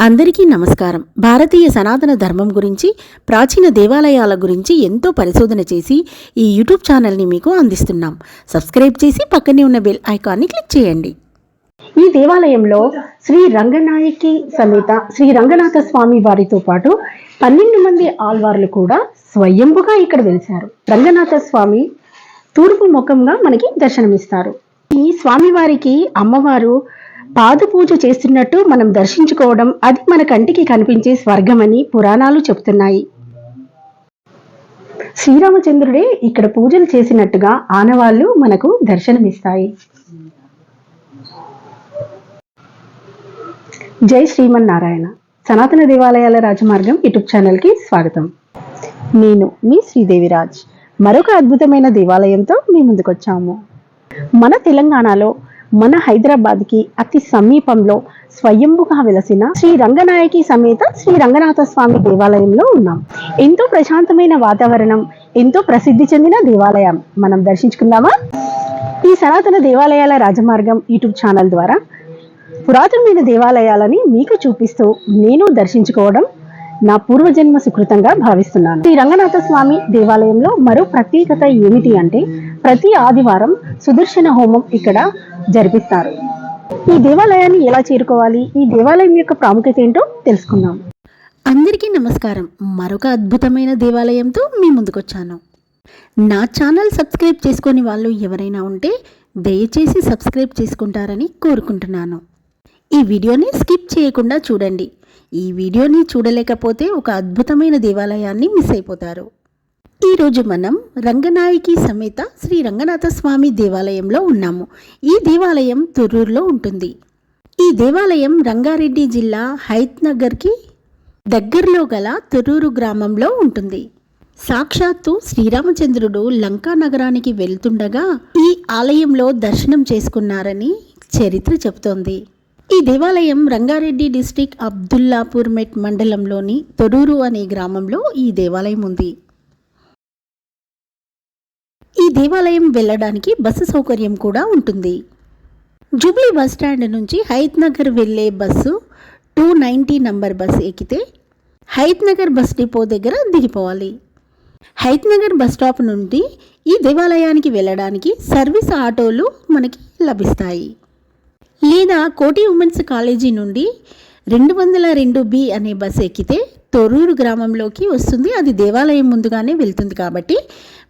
అందరికీ నమస్కారం. భారతీయ సనాతన ధర్మం గురించి ప్రాచీన దేవాలయాల గురించి ఎంతో పరిశోధన చేసి ఈ యూట్యూబ్ ఛానల్ని మీకు అందిస్తున్నాం. సబ్స్క్రైబ్ చేసి పక్కనే ఉన్న బెల్ ఐకాన్ని క్లిక్ చేయండి. ఈ దేవాలయంలో శ్రీ రంగనాయకి సమేత శ్రీ రంగనాథ స్వామి వారితో పాటు పన్నెండు మంది ఆల్వార్లు కూడా స్వయంభుగా ఇక్కడ వెలిశారు. రంగనాథ స్వామి తూర్పు ముఖంగా మనకి దర్శనమిస్తారు. ఈ స్వామివారికి అమ్మవారు పాద పూజ చేస్తున్నట్టు మనం దర్శించుకోవడం అది మన కంటికి కనిపించే స్వర్గమని పురాణాలు చెప్తున్నాయి శ్రీరామచంద్రుడే ఇక్కడ పూజలు చేసినట్టుగా ఆనవాళ్ళు మనకు దర్శనమిస్తాయి. జై శ్రీమన్నారాయణ. సనాతన దేవాలయాల రాజమార్గం యూట్యూబ్ ఛానల్కి స్వాగతం. నేను మీ శ్రీదేవిరాజ్. మరొక అద్భుతమైన దేవాలయంతో మీ ముందుకొచ్చాము. మన తెలంగాణలో మన హైదరాబాద్కి అతి సమీపంలో స్వయంభుగా వెలసిన శ్రీ రంగనాయకి సమేత శ్రీ రంగనాథ స్వామి దేవాలయంలో ఉన్నాం. ఎంతో ప్రశాంతమైన వాతావరణం ఎంతో ప్రసిద్ధి చెందిన దేవాలయం. మనం దర్శించుకుందామా? ఈ సనాతన దేవాలయాల రాజమార్గం యూట్యూబ్ ఛానల్ ద్వారా పురాతనమైన దేవాలయాలని మీకు చూపిస్తూ నేను దర్శించుకోవడం నా పూర్వజన్మ సుకృతంగా భావిస్తున్నాను. శ్రీ రంగనాథ స్వామి దేవాలయంలో మరో ప్రత్యేకత ఏమిటి అంటే ప్రతి ఆదివారం సుదర్శన హోమం ఇక్కడ జరిపిస్తారు. ఈ దేవాలయాన్ని ఎలా చేరుకోవాలి? ఈ దేవాలయం యొక్క ప్రాముఖ్యత ఏంటో తెలుసుకుందాం. అందరికీ నమస్కారం. మరొక అద్భుతమైన దేవాలయంతో మీ ముందుకొచ్చాను. నా ఛానల్ సబ్స్క్రైబ్ చేసుకొని వాళ్ళు ఎవరైనా ఉంటే దయచేసి సబ్స్క్రైబ్ చేసుకుంటారని కోరుకుంటున్నాను. ఈ వీడియోని స్కిప్ చేయకుండా చూడండి. ఈ వీడియోని చూడలేకపోతే ఒక అద్భుతమైన దేవాలయాన్ని మిస్ అయిపోతారు. ఈరోజు మనం రంగనాయకి సమేత శ్రీ రంగనాథ స్వామి దేవాలయంలో ఉన్నాము. ఈ దేవాలయం తొర్రూరులో ఉంటుంది. ఈ దేవాలయం రంగారెడ్డి జిల్లా హైత్నగర్కి దగ్గరలో గల తొర్రూరు గ్రామంలో ఉంటుంది. సాక్షాత్తు శ్రీరామచంద్రుడు లంకా నగరానికి వెళ్తుండగా ఈ ఆలయంలో దర్శనం చేసుకున్నారని చరిత్ర చెబుతోంది. ఈ దేవాలయం రంగారెడ్డి డిస్టిక్ అబ్దుల్లాపూర్ మెట్ మండలంలోని తొరూరు అనే గ్రామంలో ఈ దేవాలయం ఉంది. ఈ దేవాలయం వెళ్ళడానికి బస్సు సౌకర్యం కూడా ఉంటుంది. జూబ్లీ బస్ స్టాండ్ నుంచి హైత్నగర్ వెళ్ళే bus two ninety number bus ఎక్కితే హైత్ నగర్ బస్ డిపో దగ్గర దిగిపోవాలి. హైత్నగర్ బస్ స్టాప్ నుండి ఈ దేవాలయానికి వెళ్ళడానికి సర్వీస్ ఆటోలు మనకి లభిస్తాయి. లేదా కోటి ఉమెన్స్ కాలేజీ నుండి రెండు వందల రెండు బి అనే బస్ ఎక్కితే తొర్రూరు గ్రామంలోకి వస్తుంది. అది దేవాలయం ముందుగానే వెళ్తుంది కాబట్టి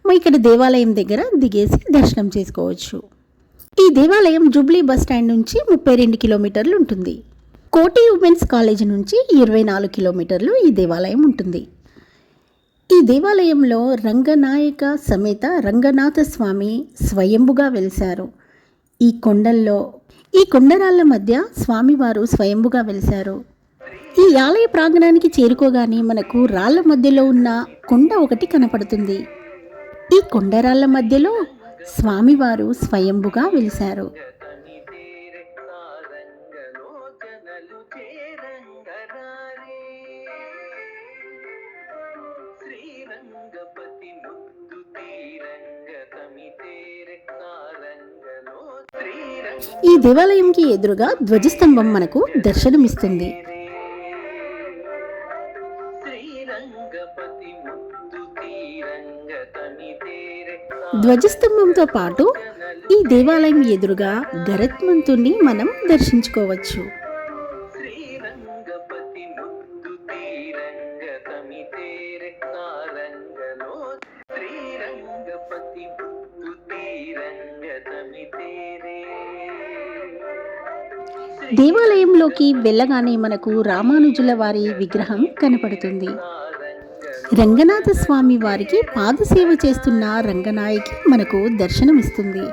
మనం ఇక్కడ దేవాలయం దగ్గర దిగేసి దర్శనం చేసుకోవచ్చు. ఈ దేవాలయం జూబ్లీ బస్ స్టాండ్ నుంచి ముప్పై రెండు కిలోమీటర్లు ఉంటుంది. కోటి ఉమెన్స్ కాలేజ్ నుంచి ఇరవై నాలుగు కిలోమీటర్లు ఈ దేవాలయం ఉంటుంది. ఈ దేవాలయంలో రంగనాయక సమేత రంగనాథ స్వామి స్వయంభుగా వెలిశారు. ఈ కొండల్లో ఈ కొండరాళ్ళ మధ్య స్వామివారు స్వయంభుగా వెలిశారు. ఈ ఆలయ ప్రాంగణానికి చేరుకోగానే మనకు రాళ్ళ మధ్యలో ఉన్న కొండ ఒకటి కనపడుతుంది. ఈ కొండరాళ్ళ మధ్యలో స్వామివారు స్వయంభుగా వెలిశారు. ఈ దేవాలయంకి ఎదురుగా ధ్వజస్తంభం మనకు దర్శనమిస్తుంది. ధ్వజస్తంభంతో పాటు ఈ దేవాలయం ఎదురుగా గరత్మంతుణ్ణి మనం దర్శించుకోవచ్చు. దేవాలయంలోకి వెళ్ళగానే మనకు రామానుజుల వారి విగ్రహం కనపడుతుంది. రంగనాథ స్వామి వారికి పాదసేవ చేస్తున్న రంగనాయకి మనకు దర్శనమిస్తుంది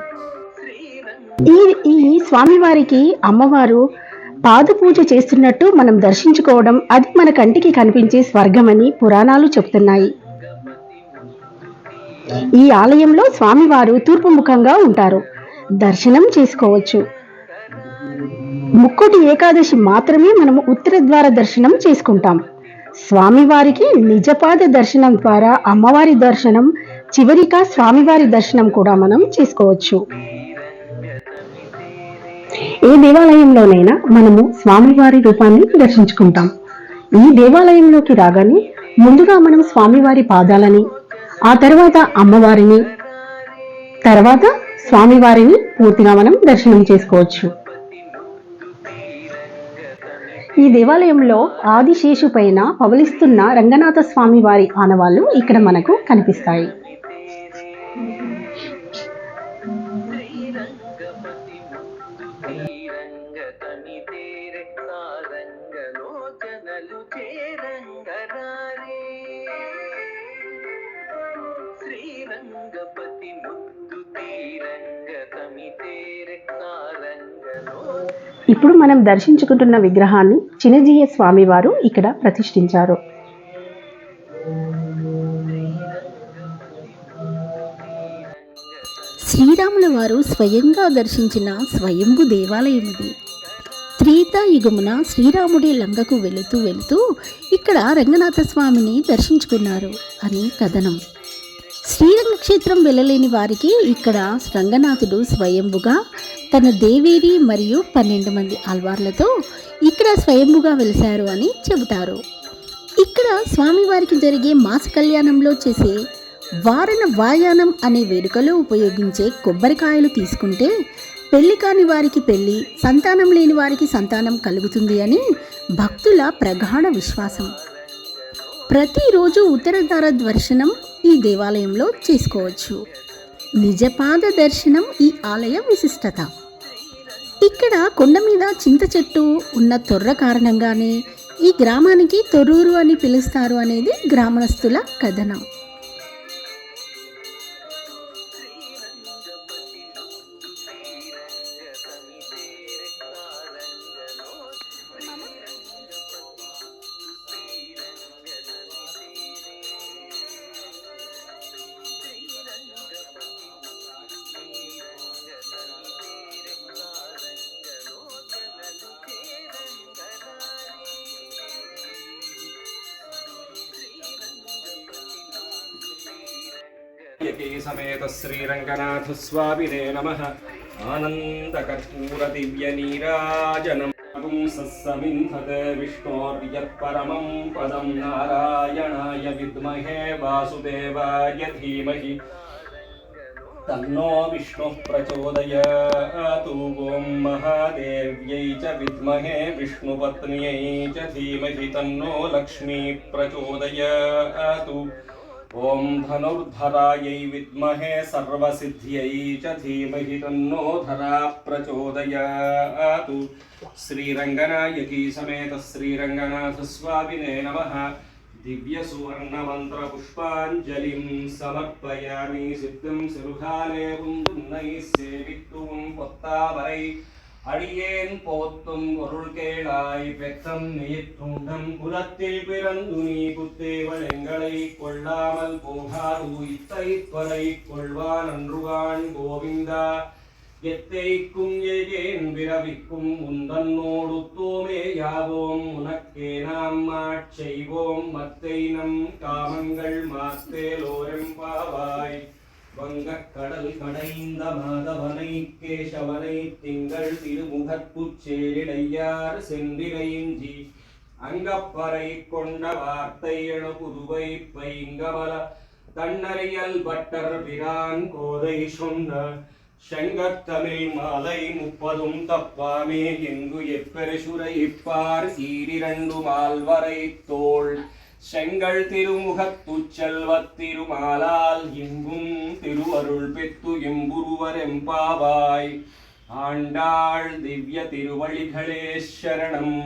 ఈ ఈ స్వామివారికి అమ్మవారు పాద పూజ చేస్తున్నట్టు మనం దర్శించుకోవడం అది మన కంటికి కనిపించే స్వర్గమని పురాణాలు చెప్తున్నాయి ఈ ఆలయంలో స్వామివారు తూర్పు ముఖంగా ఉంటారు. దర్శనం చేసుకోవచ్చు. ముక్కోటి ఏకాదశి మాత్రమే మనము ఉత్తర ద్వార దర్శనం చేసుకుంటాం. స్వామివారికి నిజపాద దర్శనం ద్వారా అమ్మవారి దర్శనం చివరిగా స్వామివారి దర్శనం కూడా మనం చేసుకోవచ్చు. ఏ దేవాలయంలోనైనా మనము స్వామివారి రూపాన్ని దర్శించుకుంటాం. ఈ దేవాలయంలోకి రాగానే ముందుగా మనం స్వామివారి పాదాలని ఆ తర్వాత అమ్మవారిని తర్వాత స్వామివారిని పూర్తిగా మనం దర్శనం చేసుకోవచ్చు. ఈ దేవాలయంలో ఆదిశేషు పైన పవలిస్తున్న రంగనాథ స్వామి వారి ఆనవాళ్ళు ఇక్కడ మనకు కనిపిస్తాయి. శ్రీరంగపతి ముద్దు తీరంగ ఇప్పుడు మనం దర్శించుకుంటున్న విగ్రహాన్ని చినజీయ స్వామివారు ఇక్కడ ప్రతిష్ఠించారు. శ్రీరాముల వారు స్వయంగా దర్శించిన స్వయంభు దేవాలయం ఇది. త్రేతాయుగమున శ్రీరాముడి లంకకు వెళుతూ వెళుతూ ఇక్కడ రంగనాథ స్వామిని దర్శించుకున్నారు అని కథనం. శ్రీరంగ క్షేత్రం వెళ్ళలేని వారికి ఇక్కడ రంగనాథుడు స్వయంభుగా తన దేవేరి మరియు పన్నెండు మంది ఆల్వార్లతో ఇక్కడ స్వయంభుగా వెలిశారు అని చెబుతారు. ఇక్కడ స్వామివారికి జరిగే మాస కళ్యాణంలో చేసే వారణ వాయానం అనే వేడుకలో ఉపయోగించే కొబ్బరికాయలు తీసుకుంటే పెళ్ళి కాని వారికి పెళ్ళి సంతానం లేని వారికి సంతానం కలుగుతుంది అని భక్తుల ప్రగాఢ విశ్వాసం. ప్రతిరోజు ఉత్తరధార దర్శనం ఈ దేవాలయంలో చేసుకోవచ్చు. నిజపాద దర్శనం ఈ ఆలయ విశిష్టత. ఇక్కడ కొండ మీద చింత చెట్టు ఉన్న తొర్ర కారణంగానే ఈ గ్రామానికి తొర్రూరు అని పిలుస్తారు అనేది గ్రామస్తుల కథనం. श्रीरङ्गनाथस्वामिने नमः। आनन्दकर्पूरदिव्यनीराजनं पुंसत्सविन्धते विष्णोर्यत्परमं पदं नारायणाय विद्महे वासुदेवाय धीमहि। तन्नो विष्णुः प्रचोदयातु ॐ महादेव्यै च विद्महे विष्णुपत्न्यै च धीमहि। तन्नो लक्ष्मी प्रचोदयातु। ओम धनुर्धराय विद्महे सर्वसिद्ध्यै च धीमहि तन्नो धरा प्रचोदयात्। श्रीरङ्गनायकी समेत श्रीरङ्गनाथस्वामिने नमः। दिव्यसुवर्णमन्त्रपुष्पाञ्जलिं समर्पयामि सिद्धं सिरुधाले पुन्दुन्नैः सेवितुं पत्तावरै। அடியேன் போத்தும் பொருள் கேளாய் பெத்தம் நீத்துண்டம் குலத்தில் பிறந்து நீ குத்தேவள் எங்களை கொள்ளாமல் போகாது இத்தைப்பறை கொள்வான் அன்றுவான் கோவிந்தா. எத்தைக்கும் எஜேன் பிறவிக்கும் உந்தன்னோடு தோமே யாவோம். உனக்கே நாம் மாட்செய்வோம் மத்தை நம் காமங்கள் மாத்தேலோரம் பாவாய். வங்கக்கடல் கடைந்த மாதவனை கேசவனை திங்கள் திருமுகப்புச்சேரிடையார் சென்றிரைஞ்சி அங்கப்பறை கொண்ட வார்த்தை என புதுவை பைங்கமல தன்னறியல் பட்டர் பிரான் கோதை சொன்ன செங்கத்தமிழ் மாலை முப்பதும் தப்பாமே எங்கு எப்பெருசுரை இப்பார் சீரிரண்டு மால்வரை தோள் செங்கல் திருமுகத்துச் செல்வத் திருமாலால் இங்கும் திருவருள் பெத்து எம்புருவர் எம்பாவாய் ஆண்டாள் திவ்ய திருவழிகளே சரணம்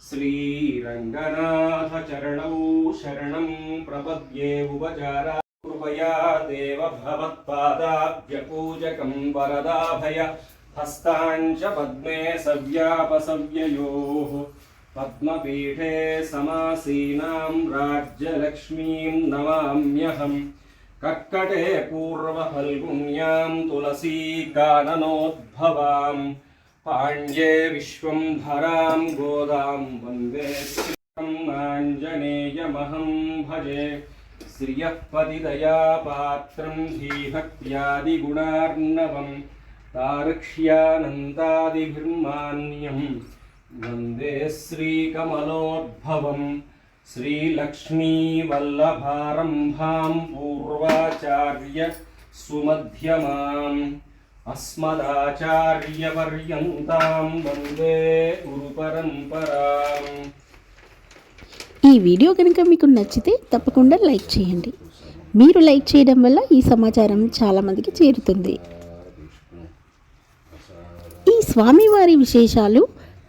श्रीरङ्गनाथ चरणौ शरणं प्रपद्ये उपचारा कृपया देव भवत्पादाभ्यपूजकं वरदाभय हस्ताञ्च पद्मे सव्यापसव्ययोः पद्मपीठे समासीनां राज्यलक्ष्मीं नमाम्यहम् कर्कटे पूर्वफल्गुन्यां तुलसीकाननोद्भवाम् पाण्ड्ये विश्वम्भरां गोदां वन्दे श्रीरम् आञ्जनेयमहं भजे श्रियः पतिदया पात्रं धीभक्त्यादिगुणार्णवम् तार्क्ष्यानन्दादिभिर्मान्यं वन्दे श्रीकमलोद्भवं श्रीलक्ष्मीवल्लभारम्भां पूर्वाचार्य सुमध्यमाम् अस्मदाचार्यपर्यन्तां वन्दे गुरुपरम्पराम् ఈ వీడియో కనుక మీకు నచ్చితే తప్పకుండా లైక్ చేయండి మీరు లైక్ చేయడం వల్ల ఈ సమాచారం చాలామందికి చేరుతుంది ఈ స్వామివారి విశేషాలు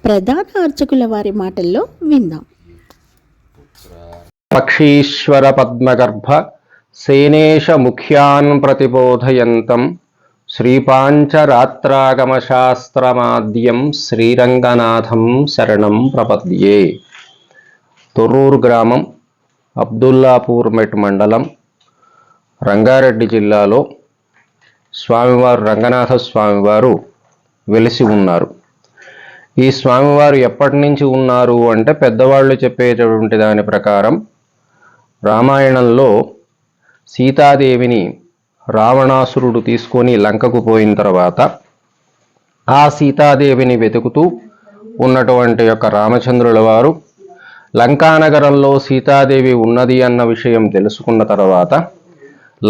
ప్రధాన అర్చకుల వారి మాటల్లో విందాం. పక్షీశ్వర పద్మగర్భ సేనేశ ముఖ్యాన్ ప్రతిబోధయంతం శ్రీపాంచరాత్రాగమశాస్త్రమాద్యం శ్రీరంగనాథం శరణం ప్రపద్యే. తొర్రూరు గ్రామం అబ్దుల్లాపూర్ మెట్ మండలం రంగారెడ్డి జిల్లాలో స్వామివారు రంగనాథ స్వామివారు వెలిసి ఉన్నారు. ఈ స్వామివారు ఎప్పటి నుంచి ఉన్నారు అంటే పెద్దవాళ్ళు చెప్పేటటువంటి దాని ప్రకారం రామాయణంలో సీతాదేవిని రావణాసురుడు తీసుకొని లంకకు పోయిన తర్వాత ఆ సీతాదేవిని వెతుకుతూ ఉన్నటువంటి యొక్క రామచంద్రుల వారు లంకానగరంలో సీతాదేవి ఉన్నది అన్న విషయం తెలుసుకున్న తర్వాత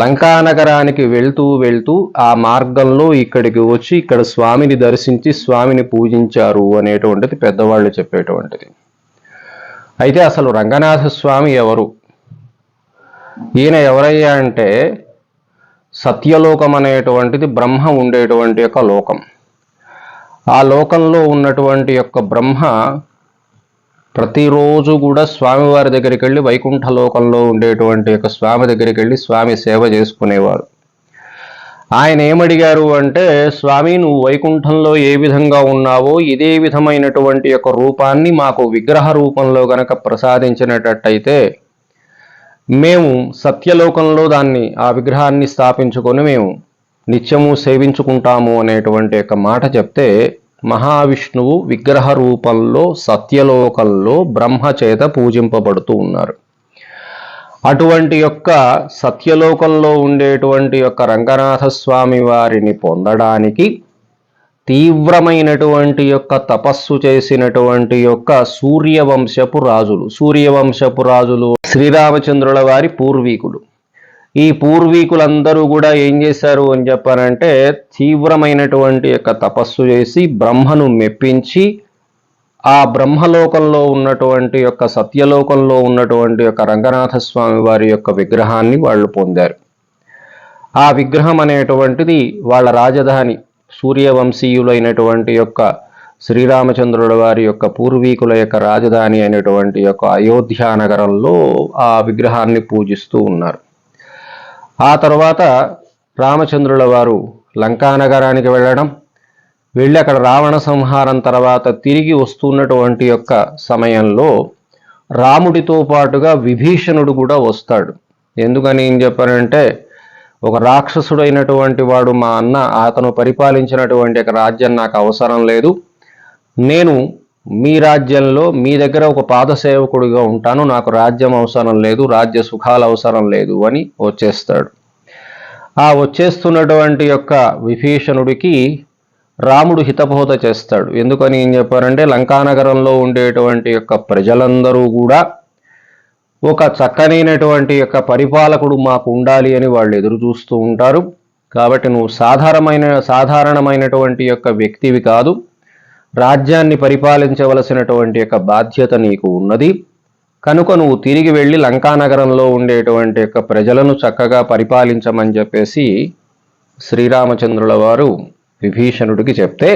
లంకానగరానికి వెళ్తూ వెళ్తూ ఆ మార్గంలో ఇక్కడికి వచ్చి ఇక్కడ స్వామిని దర్శించి స్వామిని పూజించారు అనేటువంటిది పెద్దవాళ్ళు చెప్పేటువంటిది. అయితే అసలు రంగనాథ స్వామి ఎవరు? ఈయన ఎవరయ్యా అంటే సత్యలోకం అనేటువంటిది బ్రహ్మ ఉండేటువంటి యొక్క లోకం. ఆ లోకంలో ఉన్నటువంటి యొక్క బ్రహ్మ ప్రతిరోజు కూడా స్వామివారి దగ్గరికి వెళ్ళి వైకుంఠ లోకంలో ఉండేటువంటి యొక్క స్వామి దగ్గరికి వెళ్ళి స్వామి సేవ చేసుకునేవారు. ఆయన ఏమడిగారు అంటే స్వామి నువ్వు వైకుంఠంలో ఏ విధంగా ఉన్నావో ఇదే విధమైనటువంటి యొక్క రూపాన్ని మాకు విగ్రహ రూపంలో గనక ప్రసాదించినట్టయితే మేము సత్యలోకంలో దాన్ని ఆ విగ్రహాన్ని స్థాపించుకొని మేము నిత్యము సేవించుకుంటాము అనేటువంటి యొక్క మాట చెప్తే మహావిష్ణువు విగ్రహ రూపంలో సత్యలోకంలో బ్రహ్మచేత పూజింపబడుతూ ఉన్నారు. అటువంటి యొక్క సత్యలోకంలో ఉండేటువంటి యొక్క రంగనాథ స్వామి వారిని పొందడానికి తీవ్రమైనటువంటి యొక్క తపస్సు చేసినటువంటి యొక్క సూర్యవంశపు రాజులు సూర్యవంశపు రాజులు శ్రీరామచంద్రుల వారి పూర్వీకులు. ఈ పూర్వీకులందరూ కూడా ఏం చేశారు అని చెప్పారంటే తీవ్రమైనటువంటి యొక్క తపస్సు చేసి బ్రహ్మను మెప్పించి ఆ బ్రహ్మలోకంలో ఉన్నటువంటి యొక్క సత్యలోకంలో ఉన్నటువంటి యొక్క రంగనాథ స్వామి వారి యొక్క విగ్రహాన్ని వాళ్ళు పొందారు. ఆ విగ్రహం అనేటువంటిది వాళ్ళ రాజధాని సూర్యవంశీయులైనటువంటి యొక్క శ్రీరామచంద్రుల వారి యొక్క పూర్వీకుల యొక్క రాజధాని అయినటువంటి యొక్క అయోధ్య నగరంలో ఆ విగ్రహాన్ని పూజిస్తూ ఉన్నారు. ఆ తర్వాత రామచంద్రుల వారు లంకానగరానికి వెళ్ళడం వెళ్ళి అక్కడ రావణ సంహారం తర్వాత తిరిగి వస్తున్నటువంటి యొక్క సమయంలో రాముడితో పాటుగా విభీషణుడు కూడా వస్తాడు. ఎందుకని ఏం చెప్పారంటే ఒక రాక్షసుడైనటువంటి వాడు మా అన్న అతను పరిపాలించినటువంటి ఒక రాజ్యం నాకు అవసరం లేదు. నేను మీ రాజ్యంలో మీ దగ్గర ఒక పాదసేవకుడిగా ఉంటాను. నాకు రాజ్యం అవసరం లేదు రాజ్య సుఖాలు అవసరం లేదు అని వచ్చేస్తాడు. ఆ వచ్చేస్తున్నటువంటి యొక్క విభీషణుడికి రాముడు హితబోధ చేస్తాడు. ఎందుకని ఏం చెప్పారంటే లంకానగరంలో ఉండేటువంటి యొక్క ప్రజలందరూ కూడా ఒక చక్కనైనటువంటి యొక్క పరిపాలకుడు మాకు ఉండాలి అని వాళ్ళు ఎదురు చూస్తూ ఉంటారు. కాబట్టి నువ్వు సాధారణమైన సాధారణమైనటువంటి యొక్క వ్యక్తివి కాదు. రాజ్యాన్ని పరిపాలించవలసినటువంటి యొక్క బాధ్యత నీకు ఉన్నది. కనుక నువ్వు తిరిగి వెళ్ళి లంకానగరంలో ఉండేటువంటి యొక్క ప్రజలను చక్కగా పరిపాలించమని చెప్పేసి శ్రీరామచంద్రుల వారు విభీషణుడికి చెప్తే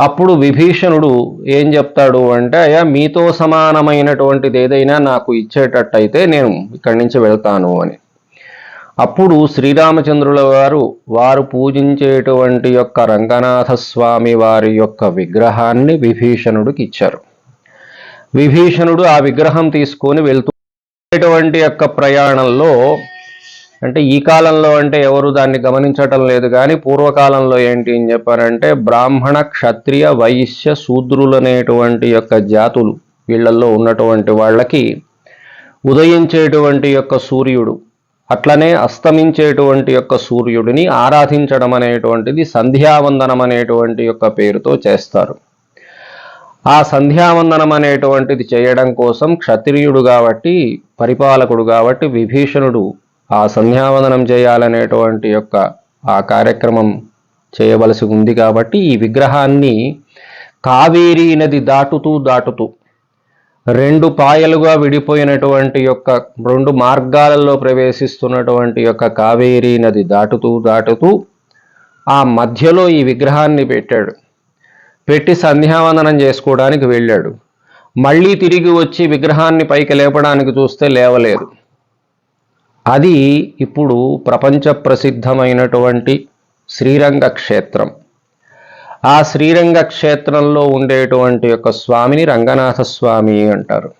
అప్పుడు విభీషణుడు ఏం చెప్తాడు అంటే అయ్యా మీతో సమానమైనటువంటిది ఏదైనా నాకు ఇచ్చేటట్టయితే నేను ఇక్కడి నుంచి వెళ్తాను అని. అప్పుడు శ్రీరామచంద్రుల వారు వారు పూజించేటువంటి యొక్క రంగనాథ స్వామి వారి యొక్క విగ్రహాన్ని విభీషణుడికి ఇచ్చారు విభీషణుడు ఆ విగ్రహం తీసుకొని వెళ్తూ యొక్క ప్రయాణంలో అంటే ఈ కాలంలో అంటే ఎవరు దాన్ని గమనించటం లేదు కానీ పూర్వకాలంలో ఏంటి అని చెప్పారంటే బ్రాహ్మణ క్షత్రియ వైశ్య శూద్రులనేటువంటి యొక్క జాతులు వీళ్ళల్లో ఉన్నటువంటి వాళ్ళకి ఉదయించేటువంటి యొక్క సూర్యుడు అట్లనే అస్తమించేటువంటి యొక్క సూర్యుడిని ఆరాధించడం అనేటువంటిది సంధ్యావందనం అనేటువంటి యొక్క పేరుతో చేస్తారు. ఆ సంధ్యావందనం అనేటువంటిది చేయడం కోసం క్షత్రియుడు కాబట్టి పరిపాలకుడు కాబట్టి విభీషణుడు ఆ సంధ్యావందనం చేయాలనేటువంటి యొక్క ఆ కార్యక్రమం చేయవలసి ఉంది కాబట్టి ఈ విగ్రహాన్ని కావేరీ నది దాటుతూ దాటుతూ రెండు పాయలుగా విడిపోయినటువంటి యొక్క రెండు మార్గాలలో ప్రవేశిస్తున్నటువంటి యొక్క కావేరీ నది దాటుతూ దాటుతూ ఆ మధ్యలో ఈ విగ్రహాన్ని పెట్టాడు. పెట్టి సంధ్యావందనం చేసుకోవడానికి వెళ్ళాడు. మళ్ళీ తిరిగి వచ్చి విగ్రహాన్ని పైకి లేపడానికి చూస్తే లేవలేదు. అది ఇప్పుడు ప్రపంచ ప్రసిద్ధమైనటువంటి శ్రీరంగ క్షేత్రం ఆ శ్రీరంగ క్షేత్రంలో ఉండేటువంటి యొక్క స్వామిని రంగనాథ స్వామి అంటారు.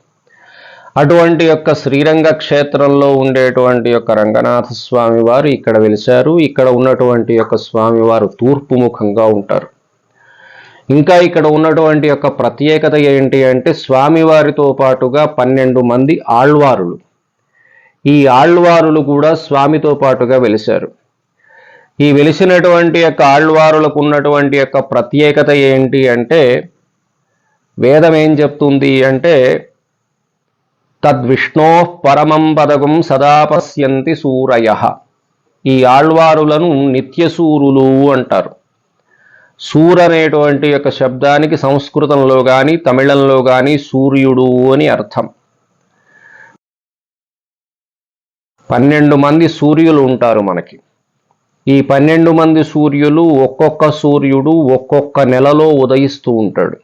అటువంటి యొక్క శ్రీరంగ క్షేత్రంలో ఉండేటువంటి యొక్క రంగనాథ స్వామి వారు ఇక్కడ వెలిశారు. ఇక్కడ ఉన్నటువంటి యొక్క స్వామి వారు తూర్పు ముఖంగా ఉంటారు. ఇంకా ఇక్కడ ఉన్నటువంటి యొక్క ప్రత్యేకత ఏంటి అంటే స్వామివారితో పాటుగా పన్నెండు మంది ఆళ్వారులు. ఈ ఆళ్వారులు కూడా స్వామితో పాటుగా వెలిశారు. ఈ వెలిసినటువంటి యొక్క ఆళ్వారులకు ఉన్నటువంటి యొక్క ప్రత్యేకత ఏంటి అంటే వేదం ఏం చెప్తుంది అంటే తద్విష్ణో పరమం పదకం సదాపశ్యంతి సూరయ. ఈ ఆళ్వారులను నిత్యసూరులు అంటారు. సూర్ అనేటువంటి యొక్క శబ్దానికి సంస్కృతంలో కానీ తమిళంలో కానీ సూర్యుడు అని అర్థం. పన్నెండు మంది సూర్యులు ఉంటారు మనకి. ఈ పన్నెండు మంది సూర్యులు ఒక్కొక్క సూర్యుడు ఒక్కొక్క నెలలో ఉదయిస్తూ ఉంటాడు.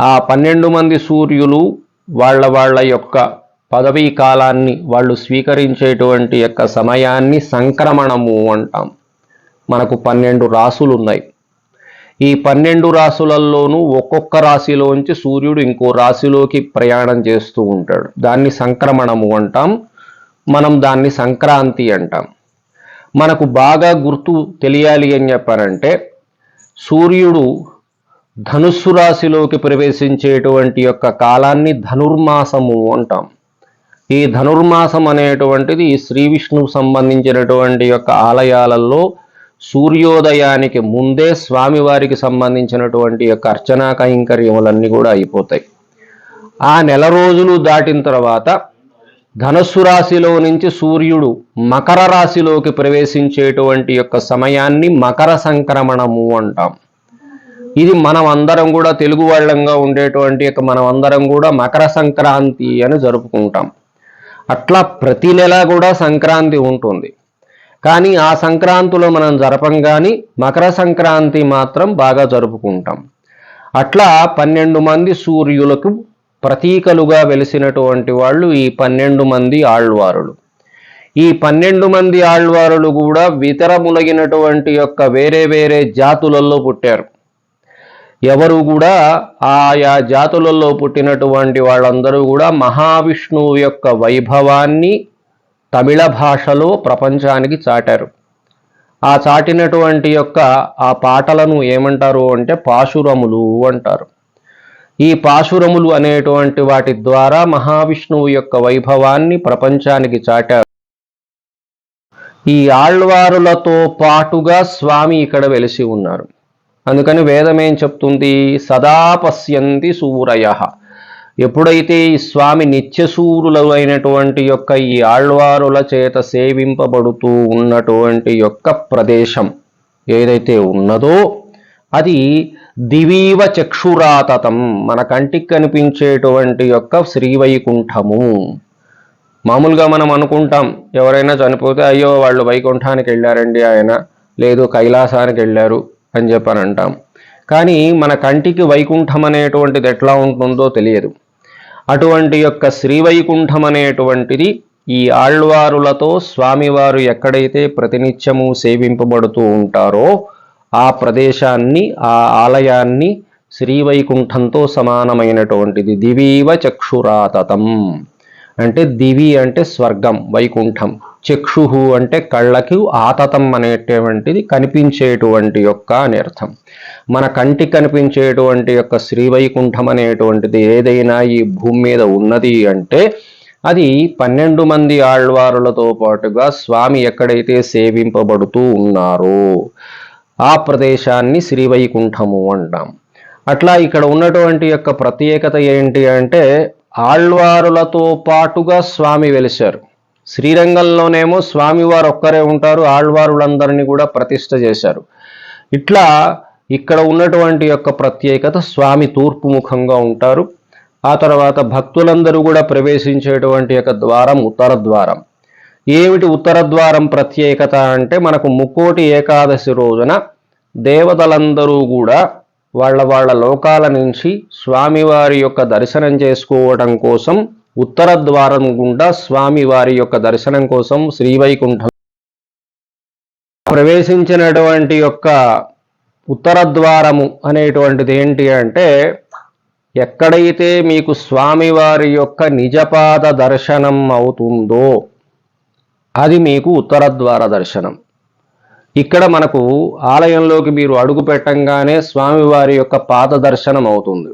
ఆ పన్నెండు మంది సూర్యులు వాళ్ళ వాళ్ళ యొక్క పదవీ కాలాన్ని వాళ్ళు స్వీకరించేటువంటి యొక్క సమయాన్ని సంక్రమణము అంటాం. మనకు పన్నెండు రాసులు ఉన్నాయి ఈ పన్నెండు రాసులల్లోనూ ఒక్కొక్క రాశిలోంచి సూర్యుడు ఇంకో రాశిలోకి ప్రయాణం చేస్తూ ఉంటాడు. దాన్ని సంక్రమణము అంటాం. మనం దాన్ని సంక్రాంతి అంటాం. మనకు బాగా గుర్తు తెలియాలి అని చెప్పారంటే సూర్యుడు ధనుస్సు రాశిలోకి ప్రవేశించేటువంటి యొక్క కాలాన్ని ధనుర్మాసము అంటాం. ఈ ధనుర్మాసం అనేటువంటిది శ్రీ విష్ణువు సంబంధించినటువంటి యొక్క ఆలయాలలో సూర్యోదయానికి ముందే స్వామివారికి సంబంధించినటువంటి యొక్క అర్చనా కైంకర్యములన్నీ కూడా అయిపోతాయి. ఆ నెల రోజులు దాటిన తర్వాత ధనస్సు రాశిలో నుంచి సూర్యుడు మకర రాశిలోకి ప్రవేశించేటువంటి యొక్క సమయాన్ని మకర సంక్రమణము అంటాం. ఇది మనం అందరం కూడా తెలుగు వాళ్ళంగా ఉండేటువంటి యొక్క మనం అందరం కూడా మకర సంక్రాంతి అని జరుపుకుంటాం. అట్లా ప్రతి నెల కూడా సంక్రాంతి ఉంటుంది. కానీ ఆ సంక్రాంతిలో మనం జరపం కానీ మకర సంక్రాంతి మాత్రం బాగా జరుపుకుంటాం. అట్లా పన్నెండు మంది సూర్యులకు ప్రతీకలుగా వెలిసినటువంటి వాళ్ళు ఈ పన్నెండు మంది ఆళ్వారులు. ఈ పన్నెండు మంది ఆళ్వారులు కూడా వితరములగినటువంటి యొక్క వేరే వేరే జాతులలో పుట్టారు. ఎవరు కూడా ఆయా జాతులలో పుట్టినటువంటి వాళ్ళందరూ కూడా మహావిష్ణువు యొక్క వైభవాన్ని తమిళ భాషలో ప్రపంచానికి చాటారు. ఆ చాటినటువంటి యొక్క ఆ పాటలను ఏమంటారు అంటే పాశురములు అంటారు. ఈ పాశురములు అనేటువంటి వాటి ద్వారా మహావిష్ణువు యొక్క వైభవాన్ని ప్రపంచానికి చాటారు. ఈ ఆళ్వారులతో పాటుగా స్వామి ఇక్కడ వెలిసి ఉన్నారు. అందుకని వేదం ఏం చెప్తుంది? సదా పశ్యంతి సూరయ. ఎప్పుడైతే ఈ స్వామి నిత్యసూరులు అయినటువంటి యొక్క ఈ ఆళ్వారుల చేత సేవింపబడుతూ ఉన్నటువంటి యొక్క ప్రదేశం ఏదైతే ఉన్నదో అది దివీవ చక్షురాతతం. మన కంటికి కనిపించేటువంటి యొక్క శ్రీవైకుంఠము. మామూలుగా మనం అనుకుంటాం ఎవరైనా చనిపోతే అయ్యో వాళ్ళు వైకుంఠానికి వెళ్ళారండి ఆయన. లేదు కైలాసానికి వెళ్ళారు అని చెప్పని అంటాం కానీ మన కంటికి వైకుంఠం అనేటువంటిది ఎట్లా ఉంటుందో తెలియదు. అటువంటి యొక్క శ్రీవైకుంఠం అనేటువంటిది ఈ ఆళ్వారులతో స్వామివారు ఎక్కడైతే ప్రతినిత్యము సేవింపబడుతూ ఉంటారో ఆ ప్రదేశాన్ని ఆ ఆలయాన్ని శ్రీవైకుంఠంతో సమానమైనటువంటిది. దివీవ చక్షురాతతం. అంటే దివి అంటే స్వర్గం వైకుంఠం. చక్షు అంటే కళ్ళకి ఆతతం అనేటువంటిది కనిపించేటువంటి యొక్క అని అర్థం. మన కంటి కనిపించేటువంటి యొక్క శ్రీవైకుంఠం అనేటువంటిది ఏదైనా ఈ భూమి మీద ఉన్నది అంటే అది పన్నెండు మంది ఆళ్వారులతో పాటుగా స్వామి ఎక్కడైతే సేవింపబడుతూ ఉన్నారో ఆ ప్రదేశాన్ని శ్రీవైకుంఠము అంటాం. అట్లా ఇక్కడ ఉన్నటువంటి యొక్క ప్రత్యేకత ఏంటి అంటే ఆళ్వారులతో పాటుగా స్వామి వెలిశారు. శ్రీరంగంలోనేమో స్వామివారు ఒక్కరే ఉంటారు ఆళ్వారులందరినీ కూడా ప్రతిష్ట చేశారు. ఇట్లా ఇక్కడ ఉన్నటువంటి యొక్క ప్రత్యేకత స్వామి తూర్పు ముఖంగా ఉంటారు. ఆ తర్వాత భక్తులందరూ కూడా ప్రవేశించేటువంటి యొక్క ద్వారం ఉత్తర ద్వారం. ఏమిటి ఉత్తర ద్వారం ప్రత్యేకత అంటే మనకు ముక్కోటి ఏకాదశి రోజున దేవతలందరూ కూడా వాళ్ళ వాళ్ళ లోకాల నుంచి స్వామివారి యొక్క దర్శనం చేసుకోవడం కోసం ఉత్తర ద్వారం గుండా స్వామివారి యొక్క దర్శనం కోసం శ్రీవైకుంఠం ప్రవేశించినటువంటి యొక్క ఉత్తర ద్వారము అనేటువంటిది ఏంటి అంటే ఎక్కడైతే మీకు స్వామివారి యొక్క నిజపాద దర్శనం అవుతుందో అది మీకు ఉత్తర ద్వార దర్శనం. ఇక్కడ మనకు ఆలయంలోకి మీరు అడుగు పెట్టంగానే స్వామివారి యొక్క పాద దర్శనం అవుతుంది.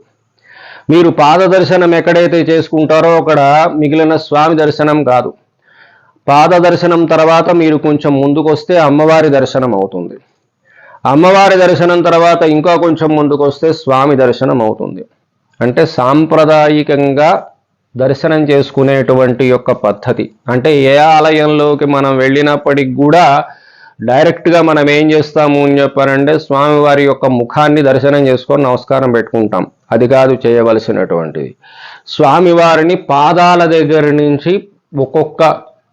మీరు పాద దర్శనం ఎక్కడైతే చేసుకుంటారో అక్కడ మిగిలిన స్వామి దర్శనం కాదు. పాద దర్శనం తర్వాత మీరు కొంచెం ముందుకొస్తే అమ్మవారి దర్శనం అవుతుంది. అమ్మవారి దర్శనం తర్వాత ఇంకా కొంచెం ముందుకొస్తే స్వామి దర్శనం అవుతుంది. అంటే సాంప్రదాయికంగా దర్శనం చేసుకునేటువంటి యొక్క పద్ధతి. అంటే ఏ ఆలయంలోకి మనం వెళ్ళినప్పటికి కూడా డైరెక్ట్గా మనం ఏం చేస్తాము అని చెప్పారంటే స్వామివారి యొక్క ముఖాన్ని దర్శనం చేసుకొని నమస్కారం పెట్టుకుంటాం. అది కాదు చేయవలసినటువంటిది. స్వామివారిని పాదాల దగ్గర నుంచి ఒక్కొక్క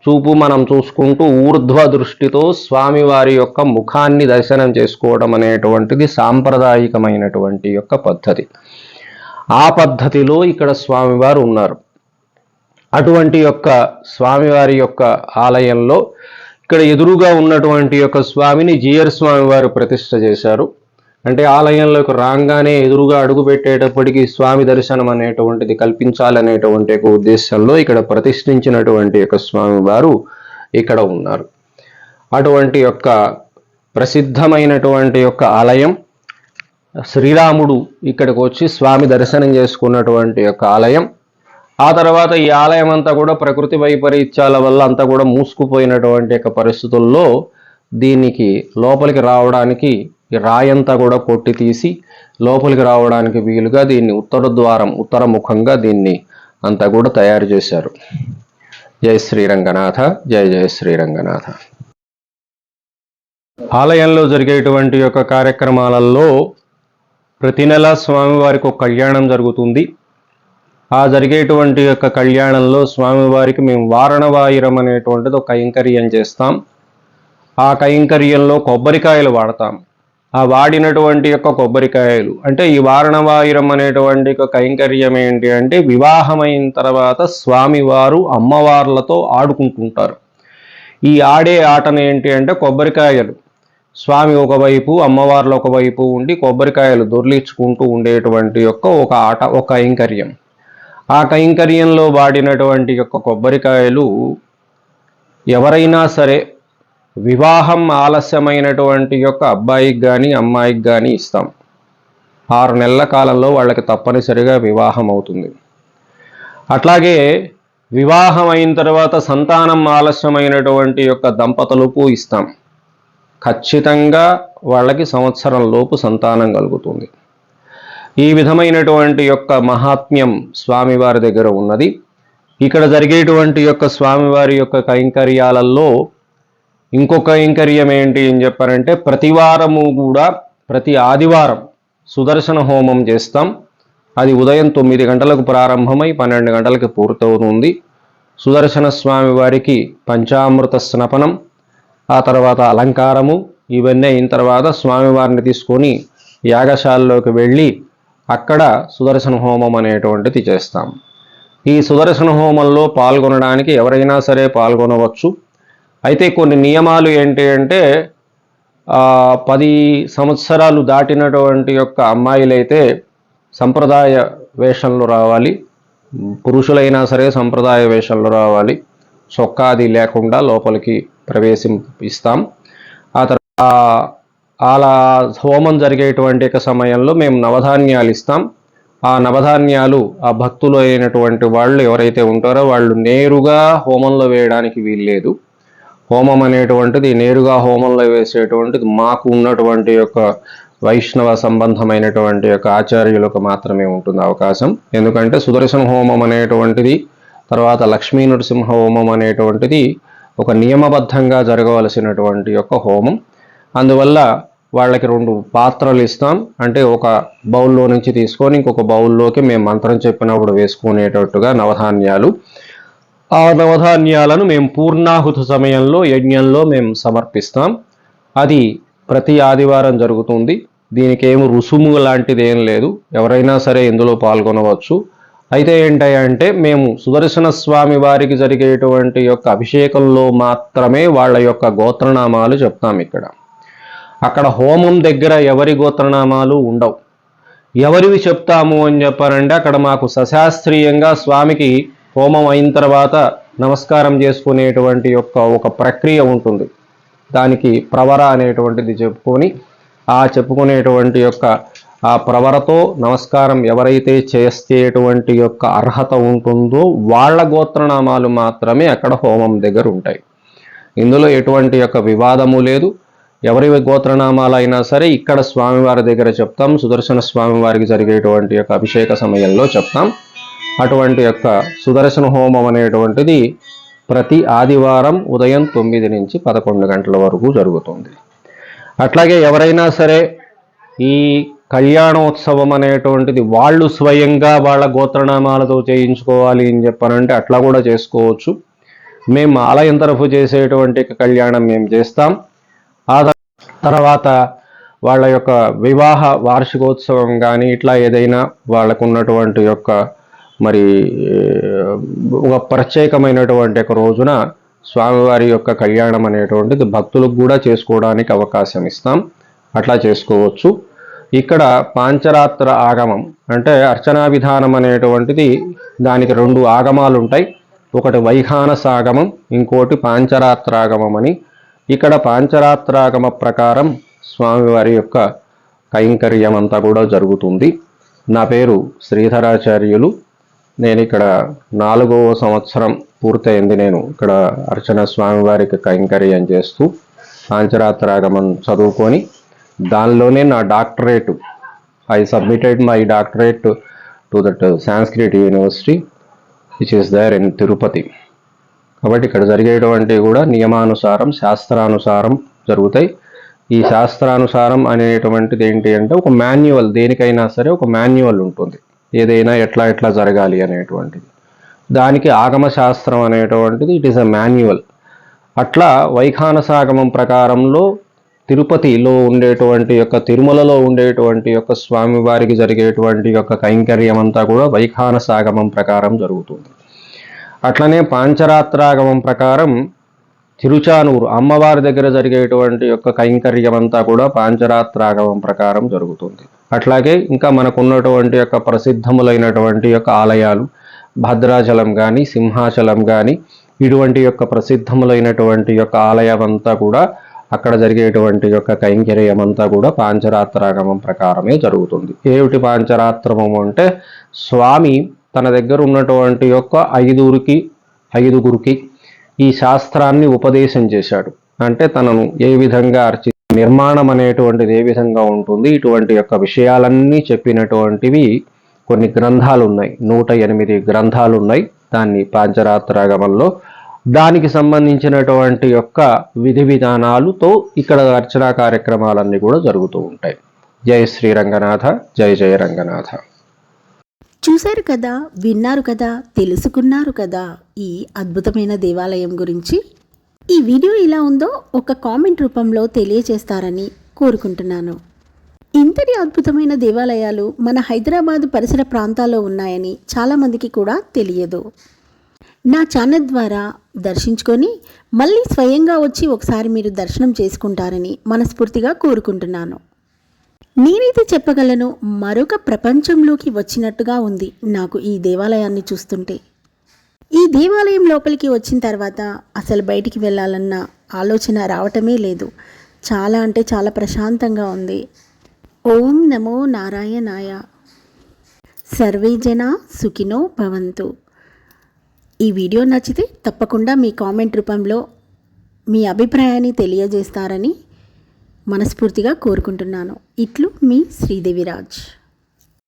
చూపు మనం చూసుకుంటూ ఊర్ధ్వ దృష్టితో స్వామివారి యొక్క ముఖాన్ని దర్శనం చేసుకోవడం అనేటువంటిది సాంప్రదాయికమైనటువంటి యొక్క పద్ధతి. ఆ పద్ధతిలో ఇక్కడ స్వామివారు ఉన్నారు. అటువంటి యొక్క స్వామివారి యొక్క ఆలయంలో ఇక్కడ ఎదురుగా ఉన్నటువంటి యొక్క స్వామిని జియర్ స్వామి వారు ప్రతిష్ట చేశారు. అంటే ఆలయంలోకి రాగానే ఎదురుగా అడుగుపెట్టేటప్పటికీ స్వామి దర్శనం అనేటువంటిది కల్పించాలనేటువంటి ఒక ఉద్దేశంలో ఇక్కడ ప్రతిష్ఠించినటువంటి యొక్క స్వామి వారు ఇక్కడ ఉన్నారు. అటువంటి యొక్క ప్రసిద్ధమైనటువంటి యొక్క ఆలయం శ్రీరాముడు ఇక్కడికి వచ్చి స్వామి దర్శనం చేసుకున్నటువంటి యొక్క ఆలయం. ఆ తర్వాత ఈ ఆలయం అంతా కూడా ప్రకృతి వైపరీత్యాల వల్ల అంతా కూడా మూసుకుపోయినటువంటి యొక్క పరిస్థితుల్లో దీనికి లోపలికి రావడానికి ఈ రాయంతా కూడా కొట్టి తీసి లోపలికి రావడానికి వీలుగా దీన్ని ఉత్తర ద్వారం ఉత్తర ముఖంగా దీన్ని అంతా కూడా తయారు చేశారు. జై శ్రీరంగనాథ జై జయ శ్రీరంగనాథ. ఆలయంలో జరిగేటువంటి యొక్క కార్యక్రమాలలో ప్రతి నెల స్వామివారికి ఒక కళ్యాణం జరుగుతుంది. ఆ జరిగేటువంటి యొక్క కళ్యాణంలో స్వామివారికి మేము వారణవాయిరం అనేటువంటిది ఒక కైంకర్యం చేస్తాం. ఆ కైంకర్యంలో కొబ్బరికాయలు వాడతాం. ఆ వాడినటువంటి యొక్క కొబ్బరికాయలు అంటే ఈ వారణవాయురం అనేటువంటి యొక్క కైంకర్యం ఏంటి అంటే వివాహమైన తర్వాత స్వామివారు అమ్మవార్లతో ఆడుకుంటుంటారు. ఈ ఆడే ఆటను ఏంటి అంటే కొబ్బరికాయలు. స్వామి ఒకవైపు అమ్మవార్లు ఒకవైపు ఉండి కొబ్బరికాయలు దొర్లించుకుంటూ ఉండేటువంటి యొక్క ఒక ఆట ఒక కైంకర్యం. ఆ కైంకర్యంలో వాడినటువంటి యొక్క కొబ్బరికాయలు ఎవరైనా సరే వివాహం ఆలస్యమైనటువంటి యొక్క అబ్బాయికి కానీ అమ్మాయికి కానీ ఇస్తాం. ఆరు నెలల కాలంలో వాళ్ళకి తప్పనిసరిగా వివాహం అవుతుంది. అట్లాగే వివాహం అయిన తర్వాత సంతానం ఆలస్యమైనటువంటి యొక్క దంపతులకు ఇస్తాం. ఖచ్చితంగా వాళ్ళకి సంవత్సరం లోపు సంతానం కలుగుతుంది. ఈ విధమైనటువంటి యొక్క మహాత్మ్యం స్వామివారి దగ్గర ఉన్నది. ఇక్కడ జరిగేటువంటి యొక్క స్వామివారి యొక్క కైంకర్యాలలో ఇంకొక కైంకర్యం ఏంటి అని చెప్పారంటే ప్రతి వారము కూడా ప్రతి ఆదివారం సుదర్శన హోమం చేస్తాం. అది ఉదయం తొమ్మిది గంటలకు ప్రారంభమై పన్నెండు గంటలకు పూర్తవుతుంది. సుదర్శన స్వామి వారికి పంచామృత స్నపనం ఆ తర్వాత అలంకారము ఇవన్నీ అయిన తర్వాత స్వామివారిని తీసుకొని యాగశాలలోకి వెళ్ళి అక్కడ సుదర్శన హోమం అనేటువంటిది చేస్తాం. ఈ సుదర్శన హోమంలో పాల్గొనడానికి ఎవరైనా సరే పాల్గొనవచ్చు. అయితే కొన్ని నియమాలు ఏంటి అంటే పది సంవత్సరాలు దాటినటువంటి యొక్క అమ్మాయిలైతే సంప్రదాయ వేషంలో రావాలి. పురుషులైనా సరే సంప్రదాయ వేషంలో రావాలి. చొక్కాది లేకుండా లోపలికి ప్రవేశం ఇస్తాం. ఆ తర్వాత అలా హోమం జరిగేటువంటి యొక్క సమయంలో మేము నవధాన్యాలు ఇస్తాం. ఆ నవధాన్యాలు ఆ భక్తులు అయినటువంటి వాళ్ళు ఎవరైతే ఉంటారో వాళ్ళు నేరుగా హోమంలో వేయడానికి వీల్లేదు. హోమం అనేటువంటిది నేరుగా హోమంలో వేసేటువంటిది మాకు ఉన్నటువంటి యొక్క వైష్ణవ సంబంధమైనటువంటి యొక్క ఆచార్యులకు మాత్రమే ఉంటుంది అవకాశం. ఎందుకంటే సుదర్శన హోమం అనేటువంటిది తర్వాత లక్ష్మీ నరసింహ హోమం అనేటువంటిది ఒక నియమబద్ధంగా జరగవలసినటువంటి యొక్క హోమం. అందువల్ల వాళ్ళకి రెండు పాత్రలు ఇస్తాం. అంటే ఒక బౌల్లో నుంచి తీసుకొని ఇంకొక బౌల్లోకి మేము మంత్రం చెప్పినప్పుడు వేసుకునేటట్టుగా నవధాన్యాలు. ఆ నవధాన్యాలను మేము పూర్ణాహుత సమయంలో యజ్ఞంలో మేము సమర్పిస్తాం. అది ప్రతి ఆదివారం జరుగుతుంది. దీనికి ఏమి రుసుము లాంటిది ఏం లేదు. ఎవరైనా సరే ఇందులో పాల్గొనవచ్చు. అయితే ఏంటంటే మేము సుదర్శన స్వామి వారికి జరిగేటువంటి యొక్క అభిషేకంలో మాత్రమే వాళ్ళ యొక్క గోత్రనామాలు చెప్తాం ఇక్కడ. అక్కడ హోమం దగ్గర ఎవరి గోత్రనామాలు ఉండవు. ఎవరివి చెప్తాము అని చెప్పారంటే అక్కడ మాకు సశాస్త్రీయంగా స్వామికి హోమం అయిన తర్వాత నమస్కారం చేసుకునేటువంటి యొక్క ఒక ప్రక్రియ ఉంటుంది. దానికి ప్రవర అనేటువంటిది చెప్పుకొని ఆ చెప్పుకునేటువంటి యొక్క ఆ ప్రవరతో నమస్కారం ఎవరైతే చేసేటువంటి యొక్క అర్హత ఉంటుందో వాళ్ళ గోత్రనామాలు మాత్రమే అక్కడ హోమం దగ్గర ఉంటాయి. ఇందులో ఎటువంటి యొక్క వివాదము లేదు. ఎవరి గోత్రనామాలైనా సరే ఇక్కడ స్వామివారి దగ్గర చెప్తాం. సుదర్శన స్వామి వారికి జరిగేటువంటి యొక్క అభిషేక సమయంలో చెప్తాం. అటువంటి యొక్క సుదర్శన హోమం అనేటువంటిది ప్రతి ఆదివారం ఉదయం తొమ్మిది నుంచి పదకొండు గంటల వరకు జరుగుతుంది. అట్లాగే ఎవరైనా సరే ఈ కళ్యాణోత్సవం అనేటువంటిది వాళ్ళు స్వయంగా వాళ్ళ గోత్రనామాలతో చేయించుకోవాలి అని చెప్పానంటే అట్లా కూడా చేసుకోవచ్చు. మేము ఆలయం తరఫు చేసేటువంటి కళ్యాణం మేము చేస్తాం. ఆ తర్వాత వాళ్ళ యొక్క వివాహ వార్షికోత్సవం కానీ ఇట్లా ఏదైనా వాళ్ళకు ఉన్నటువంటి యొక్క మరి ఒక ప్రత్యేకమైనటువంటి ఒక రోజున స్వామివారి యొక్క కళ్యాణం అనేటువంటిది భక్తులకు కూడా చేసుకోవడానికి అవకాశం ఇస్తాం. అట్లా చేసుకోవచ్చు. ఇక్కడ పాంచరాత్ర ఆగమం అంటే అర్చనా విధానం అనేటువంటిది దానికి రెండు ఆగమాలు ఉంటాయి ఒకటి వైఖానస ఆగమం ఇంకోటి పాంచరాత్రాగమం అని ఇక్కడ పాంచరాత్రాగమ ప్రకారం స్వామివారి యొక్క కైంకర్యం అంతా కూడా జరుగుతుంది. నా పేరు శ్రీధరాచార్యులు. నేను ఇక్కడ నాలుగవ సంవత్సరం పూర్తయింది. నేను ఇక్కడ అర్చన స్వామివారికి కైంకర్యం చేస్తూ పాంచరాత్రాగమం చదువుకొని దానిలోనే నా doctorate I submitted my doctorate to that Sanskrit university which is there in Tirupati కాబట్టి ఇక్కడ జరిగేటువంటి కూడా నియమానుసారం శాస్త్రానుసారం జరుగుతాయి. ఈ శాస్త్రానుసారం అనేటువంటిది ఏంటి అంటే ఒక మాన్యువల్ దేనికైనా సరే ఒక మాన్యువల్ ఉంటుంది. ఏదైనా ఎట్లా ఎట్లా జరగాలి అనేటువంటిది. దానికి ఆగమ శాస్త్రం అనేటువంటిది ఇట్ ఈస్ అ మాన్యువల్ అట్లా వైఖానసాగమం ప్రకారంలో తిరుపతిలో ఉండేటువంటి యొక్క తిరుమలలో ఉండేటువంటి యొక్క స్వామివారికి జరిగేటువంటి యొక్క కైంకర్యం అంతా కూడా వైఖానసాగమం ప్రకారం జరుగుతుంది. అట్లనే పాంచరాత్రాగమం ప్రకారం తిరుచానూరు అమ్మవారి దగ్గర జరిగేటువంటి యొక్క కైంకర్యమంతా కూడా పాంచరాత్రాగమం ప్రకారం జరుగుతుంది. అట్లాగే ఇంకా మనకున్నటువంటి యొక్క ప్రసిద్ధములైనటువంటి యొక్క ఆలయాలు భద్రాచలం కానీ సింహాచలం కానీ ఇటువంటి యొక్క ప్రసిద్ధములైనటువంటి యొక్క ఆలయం అంతా కూడా అక్కడ జరిగేటువంటి యొక్క కైంకర్యం అంతా కూడా పాంచరాత్రాగమం ప్రకారమే జరుగుతుంది. ఏమిటి పాంచరాత్రమం అంటే స్వామి తన దగ్గర ఉన్నటువంటి యొక్క ఐదుగురికి ఐదుగురికి ఈ శాస్త్రాన్ని ఉపదేశం చేశాడు. అంటే తనను ఏ విధంగా అర్చి నిర్మాణం అనేటువంటిది ఏ విధంగా ఉంటుంది ఇటువంటి యొక్క విషయాలన్నీ చెప్పినటువంటివి కొన్ని గ్రంథాలు ఉన్నాయి నూట ఎనిమిది గ్రంథాలు ఉన్నాయి దాన్ని పాంచరాత్రాగమంలో. దానికి సంబంధించినటువంటి యొక్క విధి విధానాలతో ఇక్కడ అర్చనా కార్యక్రమాలన్నీ కూడా జరుగుతూ ఉంటాయి. జై శ్రీ రంగనాథ జై జయ రంగనాథ. చూశారు కదా విన్నారు కదా తెలుసుకున్నారు కదా ఈ అద్భుతమైన దేవాలయం గురించి? ఈ వీడియో ఎలా ఉందో ఒక కామెంట్ రూపంలో తెలియజేస్తారని కోరుకుంటున్నాను. ఇంతటి అద్భుతమైన దేవాలయాలు మన హైదరాబాద్ పరిసర ప్రాంతాల్లో ఉన్నాయని చాలామందికి కూడా తెలియదు. నా ఛానల్ ద్వారా దర్శించుకొని మళ్ళీ స్వయంగా వచ్చి ఒకసారి మీరు దర్శనం చేసుకుంటారని మనస్ఫూర్తిగా కోరుకుంటున్నాను. నేనైతే చెప్పగలను మరొక ప్రపంచంలోకి వచ్చినట్టుగా ఉంది నాకు ఈ దేవాలయాన్ని చూస్తుంటే. ఈ దేవాలయం లోపలికి వచ్చిన తర్వాత అసలు బయటికి వెళ్ళాలన్న ఆలోచన రావటమే లేదు. చాలా అంటే చాలా ప్రశాంతంగా ఉంది. ఓం నమో నారాయణాయ. సర్వే జన సుఖినో భవంతు. ఈ వీడియో నచ్చితే తప్పకుండా మీ కామెంట్ రూపంలో మీ అభిప్రాయాన్ని తెలియజేస్తారని మనస్ఫూర్తిగా కోరుకుంటున్నాను. ఇట్లు మీ శ్రీదేవిరాజ్